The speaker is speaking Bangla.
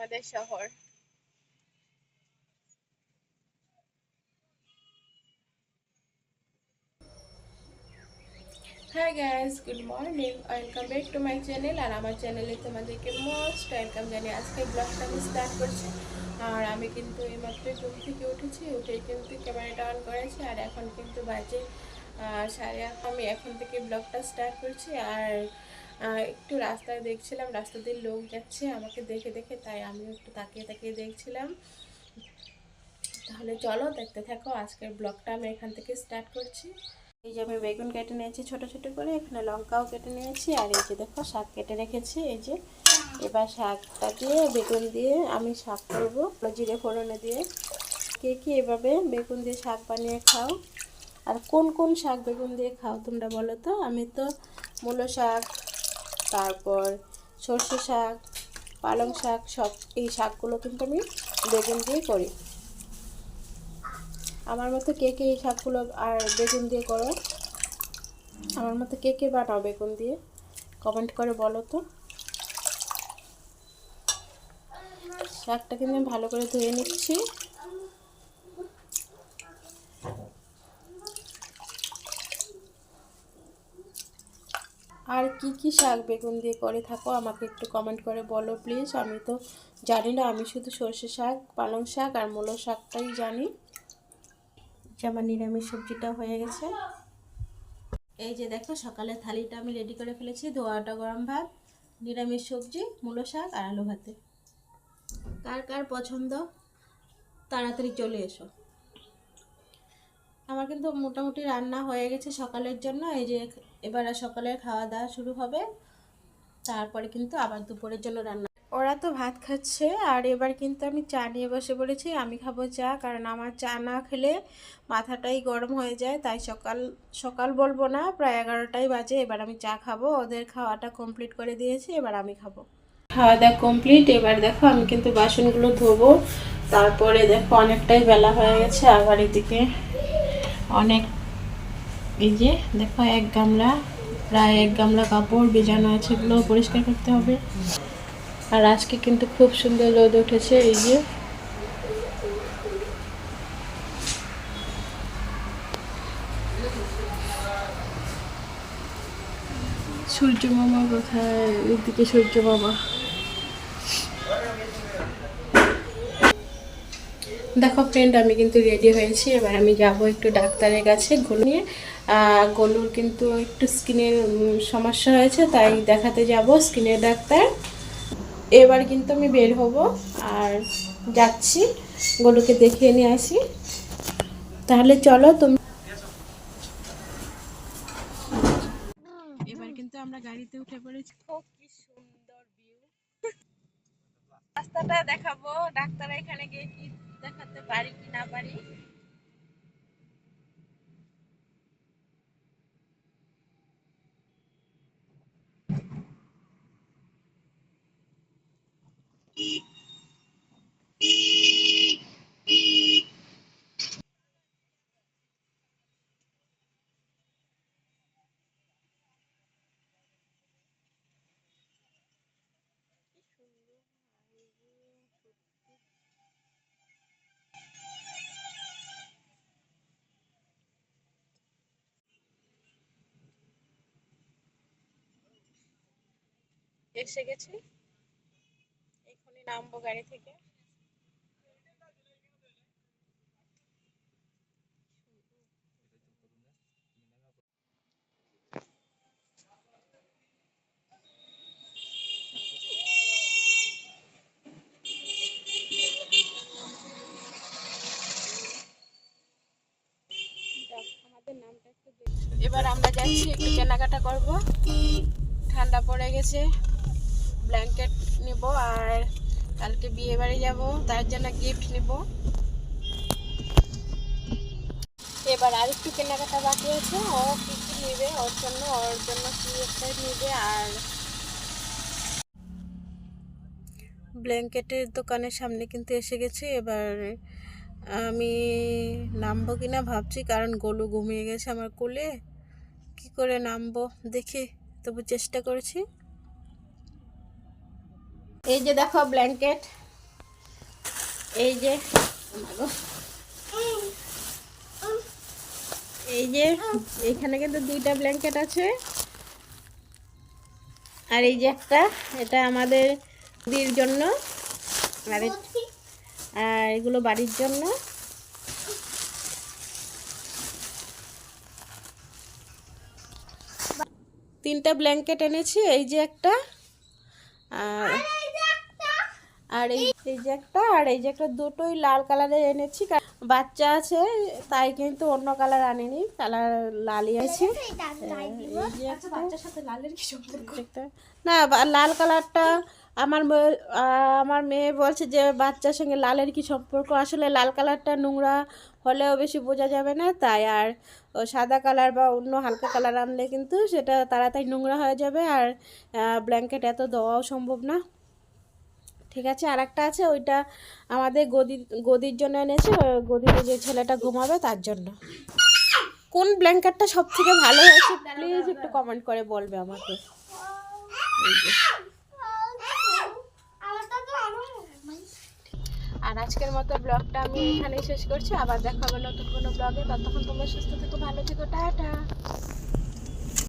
আমাদের শহর। Hi guys good morning welcome back to my channel আর আমার চ্যানেলে তোমাদেরকে মোস্ট ওয়েলকাম জানিয়ে আজকে ব্লগটা আমি স্টার্ট করছি। আর আমি কিন্তু এইমাত্র ঘুম থেকে উঠেছি, উঠে কিন্তু ক্যামেরাটা অন করেছি আর এখন কিন্তু বাজে সাড়ে আমি এখন থেকে ব্লগটা স্টার্ট করছি আর একটু রাস্তায় দেখছিলাম রাস্তা দিয়ে লোক যাচ্ছে, আমাকে দেখে দেখে তাই আমিও একটু তাকিয়ে তাকিয়ে দেখছিলাম। তাহলে চলো দেখতে থাকো, আজকের ব্লগটা আমি এখান থেকে স্টার্ট করছি। এই যে আমি বেগুন কেটে নিয়েছি ছোট ছোট করে, এখানে লঙ্কাও কেটে নিয়েছি, আর এই যে দেখো শাক কেটে রেখেছি, এই যে এবার শাকটা দিয়ে বেগুন দিয়ে আমি শাক করব, জিরে ফোড়নে দিয়ে। কে কি এভাবে বেগুন দিয়ে শাক বানিয়ে খাও? আর কোন কোন শাক বেগুন দিয়ে খাও তোমরা বলো তো? আমি তো মূলো শাক তারপর সর্ষে শাক, পালং শাক, সব এই শাকগুলো কিন্তু আমি বেগুন দিয়ে করি। আমার মতো কে কে এই শাকগুলো আর বেগুন দিয়ে করো? আমার মতো কে কে বানাও বেগুন দিয়ে? কমেন্ট করে বলো তো। শাকটা কিন্তু আমি ভালো করে ধুয়ে নিচ্ছি। আর কি কি শাক বেগুন দিয়ে করে থাকো আমাকে একটু কমেন্ট করে বলো প্লিজ আমি তো জানি না, আমি শুধু সর্ষে শাক, পালং শাক আর মূলো শাকটাই জানি। যে আমার নিরামিষ সবজিটা হয়ে গেছে। এই যে দেখো সকালে থালিটা আমি রেডি করে ফেলেছি। ধোয়াটা গরম ভাত, নিরামিষ সবজি, মূলো শাক আর আলু ভাতে। কার কার পছন্দ? তাড়াতাড়ি চলে এসো। আমার কিন্তু মোটামুটি রান্না হয়ে গেছে সকালের জন্য। এই যে এবার সকালের খাওয়া দাওয়া শুরু হবে। তারপরে কিন্তু আবার দুপুরের জন্য রান্না। ওরা তো ভাত খাচ্ছে আর এবার কিন্তু আমি চা নিয়ে বসে পড়েছি। আমি খাব চা, কারণ আমার চা না খেলে মাথাটাই গরম হয়ে যায়। তাই সকাল সকাল বলব না, প্রায় এগারোটাই বাজে। এবার আমি চা খাব। ওদের খাওয়াটা কমপ্লিট করে দিয়েছি। এবার আমি খাব। খাওয়া দাওয়া কমপ্লিট এবার দেখো আমি কিন্তু বাসনগুলো ধোবো। তারপরে দেখো অনেকটাই বেলা হয়ে গেছে। আবার এদিকে অনেক এই যে, দেখো এক গামলা, প্রায় এক গামলা কাপড় বেজানো আছে, এগুলো পরিষ্কার করতে হবে। আর আজকে কিন্তু খুব সুন্দর রোদ উঠেছে, এই যে। সূর্য মামা কোথায়? এদিকে সূর্য মামা। দেখো ফ্রেন্ড আমি কিন্তু রেডি হয়েছি। এবার আমি যাব একটু ডাক্তারের কাছে গলু নিয়ে। গলুর কিন্তু একটু স্কিনের সমস্যা হয়েছে, তাই দেখাতে যাব স্কিনের ডাক্তার। এবার কিন্তু আমি বের হব আর যাচ্ছি গলুকে দেখিয়ে নিয়ে আসি। তাহলে চলো তুমি এবার কিন্তু আমরা গাড়িতে উঠে পড়েছি। কি সুন্দর ভিউ রাস্তাটা দেখাবো, ডাক্তার এখানে গিয়ে কি দেখাতে পারি কি না পারি? এসে গেছি। এখনই নামবো গাড়ি থেকে। এবার আমরা যাচ্ছি একটু কেনাকাটা করব। ঠান্ডা পড়ে গেছে। ব্ল্যাঙ্কেট নিব আর কালকে বিয়ে বাড়ি যাব, তার জন্য গিফট নিব। এবার আর একটু কেনাকাটা বাকি আছে, ও কি কি নেবে, ওর জন্য ওর জন্য কি একটা নেবে আর ব্ল্যাঙ্কেটের দোকানের সামনে কিন্তু এসে গেছি, এবার আমি নামবো কিনা ভাবছি, কারণ গোলু ঘুমিয়ে গেছে আমার কোলে। কি করে নামবো? দেখি, তবু চেষ্টা করেছি। এই যে দেখো ব্ল্যাঙ্কেট এই যে এই যে, এখানে কিন্তু দুইটা ব্ল্যাঙ্কেট আছে। আর এই যে একটা, এটা আমাদের দির জন্য। আর আর এগুলো বাড়ির জন্য। তিনটা ব্ল্যাঙ্কেট এনেছি, এই যে একটা। আর আর এই এই যে একটা আর এই যে একটা দুটোই লাল কালারের এনেছি বাচ্চা আছে তাই কিন্তু অন্য কালার আনিনি কালার লালই আছে। একটা। না লাল কালারটা আমার আমার মেয়ে বলছে যে বাচ্চার সঙ্গে লালের কি সম্পর্ক? আসলে লাল কালারটা নোংরা হলেও বেশি বোঝা যাবে না তাই আর সাদা কালার বা অন্য হালকা কালার আনলে কিন্তু সেটা তাড়াতাড়ি নোংরা হয়ে যাবে আর ব্ল্যাঙ্কেট এত দেওয়াও সম্ভব না। ঠিক আছে আর একটা আছে ওইটা আমাদের গদি গদির জন্য এনেছে গদিতে যে ছেলেটা ঘুমাবে তার জন্য। কোন ব্ল্যাঙ্কেটটা সব থেকে ভালো হয়েছে প্লিজ একটু কমেন্ট করে বলবে আমাকে। আর আজকের মতো ব্লগটা আমি এখানেই শেষ করছি আবার দেখা হবে নতুন কোনো ব্লগে ততক্ষণ তোমরা সুস্থ থেকো ভালো থেকো টাটা।